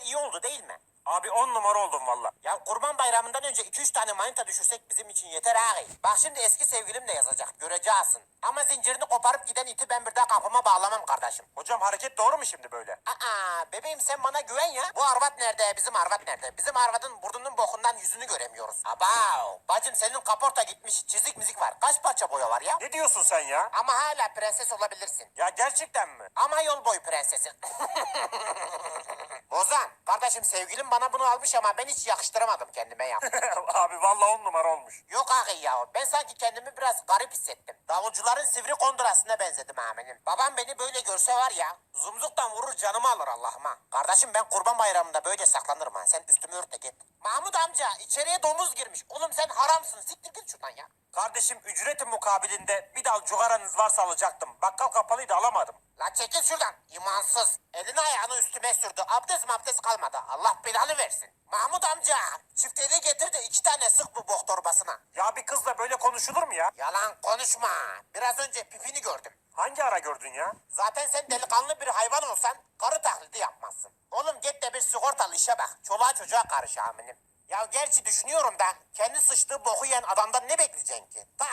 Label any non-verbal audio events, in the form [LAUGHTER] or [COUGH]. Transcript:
işler iyi oldu değil mi? Abi on numara oldum valla. Ya kurban bayramından önce 2-3 tane manita düşürsek bizim için yeter ağabey. Bak şimdi eski sevgilim de yazacak göreceksin. Ama zincirini koparıp giden iti ben bir daha kapıma bağlamam kardeşim. Hocam hareket doğru mu şimdi böyle? Aa bebeğim sen bana güven ya. Bu arvat nerede? Bizim arvat nerede? Bizim arvadın burnunun bokundan yüzünü göremiyoruz. Abav. Bacım senin kaporta gitmiş. Çizik mizik var. Kaç parça boya var ya? Ne diyorsun sen ya? Ama hala prenses olabilirsin. Ya gerçekten mi? Ama yol boyu prensesi. [LAUGHS] that. Kardeşim sevgilim bana bunu almış ama ben hiç yakıştıramadım kendime ya. [LAUGHS] abi valla on numara olmuş. Yok ağabey ya, ben sanki kendimi biraz garip hissettim. Davulcuların sivri kondurasına benzedim amirim. Babam beni böyle görse var ya, zumzuktan vurur canımı alır Allah'ıma. Kardeşim ben kurban bayramında böyle saklanırım ha, sen üstümü ört de git. Mahmut amca, içeriye domuz girmiş. Oğlum sen haramsın, siktir git şuradan ya. Kardeşim ücreti mukabilinde bir dal cugaranız varsa alacaktım. Bakkal kapalıydı alamadım. La çekil şuradan, imansız. Elini ayağını üstüme sürdü, abdest mabdest kalmadı. Allah belanı versin. Mahmut amca, çifteli getir de iki tane sık bu bok torbasına. Ya bir kızla böyle konuşulur mu ya? Yalan konuşma. Biraz önce pipini gördüm. Hangi ara gördün ya? Zaten sen delikanlı bir hayvan olsan karı taklidi yapmazsın. Oğlum git de bir sigortalı işe bak. Çoluğa çocuğa karış aminim. Ya gerçi düşünüyorum da kendi sıçtığı boku yiyen adamdan ne bekleyeceksin ki? Ta